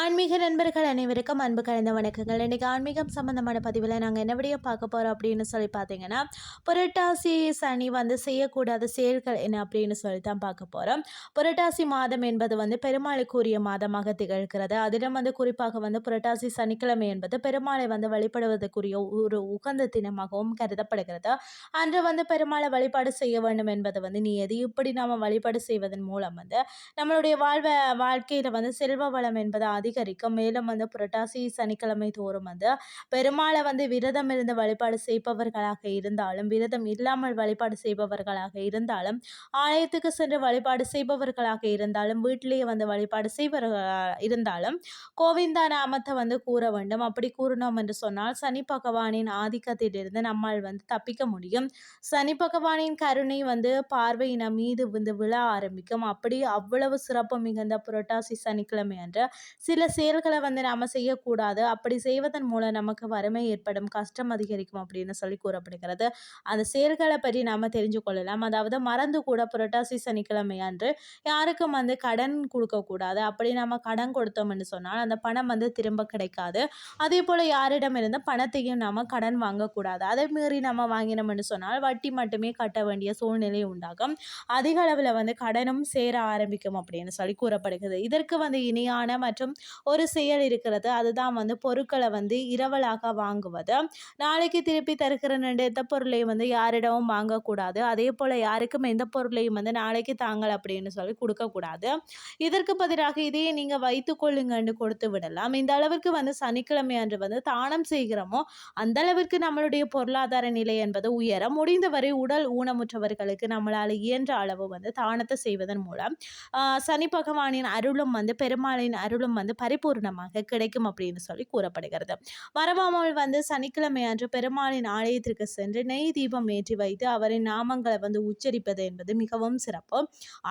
ஆன்மீக நண்பர்கள் அனைவருக்கும் அன்பு கலந்த வணக்கங்கள். இன்றைக்கி ஆன்மீகம் சம்மந்தமான பதிவில் நாங்கள் என்ன விடியோ பார்க்க போகிறோம் அப்படின்னு சொல்லி பார்த்தீங்கன்னா புரட்டாசி சனி வந்து செய்யக்கூடாத செயல்கள் என்ன அப்படின்னு சொல்லி தான் பார்க்க போகிறோம் புரட்டாசி மாதம் என்பது வந்து பெருமாளுக்குரிய மாதமாக திகழ்கிறது. அதிலும் வந்து குறிப்பாக வந்து புரட்டாசி சனிக்கிழமை என்பது பெருமாளை வந்து வழிபடுவதற்குரிய ஒரு உகந்த தினமாகவும் கருதப்படுகிறது. அன்று வந்து பெருமாளை வழிபாடு செய்ய வேண்டும் என்பது வந்து நீ எது இப்படி நாம் வழிபாடு செய்வதன் மூலம் வந்து நம்மளுடைய வாழ்வை வாழ்க்கையில் வந்து செல்வ வளம் என்பது அதிகரிக்கும். மேலும் வந்து புரட்டாசி சனிக்கிழமை தோறும் வந்து பெருமாளை வந்து விரதம் இருந்து வழிபாடு செய்பவர்களாக இருந்தாலும் விரதம் இல்லாமல் வழிபாடு செய்பவர்களாக இருந்தாலும் ஆலயத்துக்கு சென்று வழிபாடு செய்பவர்களாக இருந்தாலும் வீட்டிலேயே வந்து வழிபாடு செய்பவர்களாக இருந்தாலும் கோவிந்தா நாமத்தை வந்து கூற வேண்டும். அப்படி கூறினோம் என்று சொன்னால் சனி பகவானின் ஆதிக்கத்திலிருந்து நம்மால் வந்து தப்பிக்க முடியும். சனி பகவானின் கருணை வந்து பார்வை நம் மீது வந்து விழ ஆரம்பிக்கும். அப்படி அவ்வளவு சிறப்பு மிகுந்த புரட்டாசி சனிக்கிழமை அன்று சில செயல்களை வந்து நாம் செய்யக்கூடாது. அப்படி செய்வதன் மூலம் நமக்கு வறுமை ஏற்படும் கஷ்டம் அதிகரிக்கும் அப்படின்னு சொல்லி கூறப்படுகிறது. அந்த செயல்களை பற்றி நாம் தெரிஞ்சு கொள்ளலாம். அதாவது மறந்து கூட புரட்டாசி சனிக்கிழமை அன்று யாருக்கும் வந்து கடன் கொடுக்கக்கூடாது. அப்படி நம்ம கடன் கொடுத்தோம்னு சொன்னால் அந்த பணம் வந்து திரும்ப கிடைக்காது. அதே போல் யாரிடமிருந்து பணத்தையும் நாம் கடன் வாங்கக்கூடாது. அதை மீறி நம்ம வாங்கினோம்னு சொன்னால் வட்டி மட்டுமே கட்ட வேண்டிய சூழ்நிலை உண்டாகும். அதிக அளவில் வந்து கடனும் சேர ஆரம்பிக்கும் அப்படின்னு சொல்லி கூறப்படுகிறது. இதற்கு வந்து இணையான மற்றும் ஒரு செயல் இருக்கிறது. அதுதான் வந்து பொருட்களை வந்து இரவலாக வாங்குவது. நாளைக்கு திருப்பி தருகிற எந்த பொருளையும் வந்து யாரிடமும் வாங்கக்கூடாது. அதே போல் யாருக்கும் எந்த பொருளையும் வந்து நாளைக்கு தாங்கள் அப்படின்னு சொல்லி கொடுக்கக்கூடாது. இதற்கு பதிலாக இதையே நீங்கள் வைத்துக்கொள்ளுங்கன்னு கொடுத்து விடலாம். இந்த அளவிற்கு வந்து சனிக்கிழமை அன்று வந்து தானம் செய்கிறோமோ அந்த அளவிற்கு நம்மளுடைய பொருளாதார நிலை என்பது உயர முடிந்தவரை உடல் ஊனமுற்றவர்களுக்கு நம்மளால் இயன்ற அளவு வந்து தானத்தை செய்வதன் மூலம் சனி பகவானின் அருளும் வந்து பெருமாளின் அருளும் வந்து பரிபூர்ணமாக கிடைக்கும் அப்படின்னு சொல்லி கூறப்படுகிறது. மரபாமல் வந்து சனிக்கிழமை அன்று பெருமாளின் ஆலயத்திற்கு சென்று நெய் தீபம் ஏற்றி வைத்து அவரின் நாமங்களை வந்து உச்சரிப்பது என்பது மிகவும் சிறப்பு.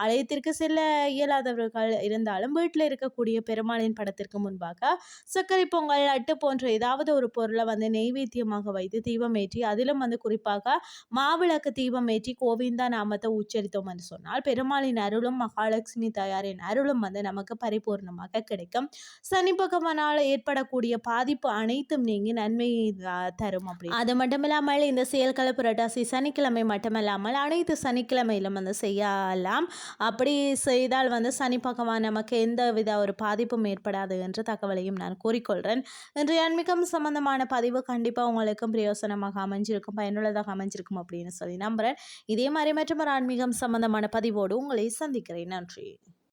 ஆலயத்திற்கு செல்ல இயலாதவர்கள் இருந்தாலும் வீட்டில் இருக்கக்கூடிய பெருமாளின் படத்திற்கு முன்பாக சர்க்கரை பொங்கல் அட்டு போன்ற ஏதாவது ஒரு பொருளை வந்து நெய்வேத்தியமாக வைத்து தீபம் ஏற்றி அதிலும் வந்து குறிப்பாக மாவிளக்கு தீபம் ஏற்றி கோவிந்தா நாமத்தை உச்சரித்தோம் என்று சொன்னால் பெருமாளின் அருளும் மகாலட்சுமி தாயாரின் அருளும் வந்து நமக்கு பரிபூர்ணமாக கிடைக்கும். சனி பகவானால் ஏற்படக்கூடிய பாதிப்பு அனைத்தும் நீங்கி நன்மை தரும் அப்படி. அது மட்டும் இல்லாமல் இந்த செயல்களை புரட்டாசி சனிக்கிழமை மட்டுமல்லாமல் அனைத்து சனிக்கிழமையிலும் வந்து செய்யலாம். அப்படி செய்தால் வந்து சனி பகவான் நமக்கு எந்த வித ஒரு பாதிப்பும் ஏற்படாது என்ற தகவலையும் நான் கூறிக்கொள்கிறேன் இன்றைய ஆன்மீகம் சம்பந்தமான பதிவு கண்டிப்பாக உங்களுக்கும் பிரயோசனமாக அமைஞ்சிருக்கும் பயனுள்ளதாக அமைஞ்சிருக்கும் அப்படின்னு சொல்லி நம்புகிறேன் இதே மாதிரி மற்றும் ஒரு ஆன்மீகம் சம்பந்தமான பதிவோடு உங்களை சந்திக்கிறேன். நன்றி.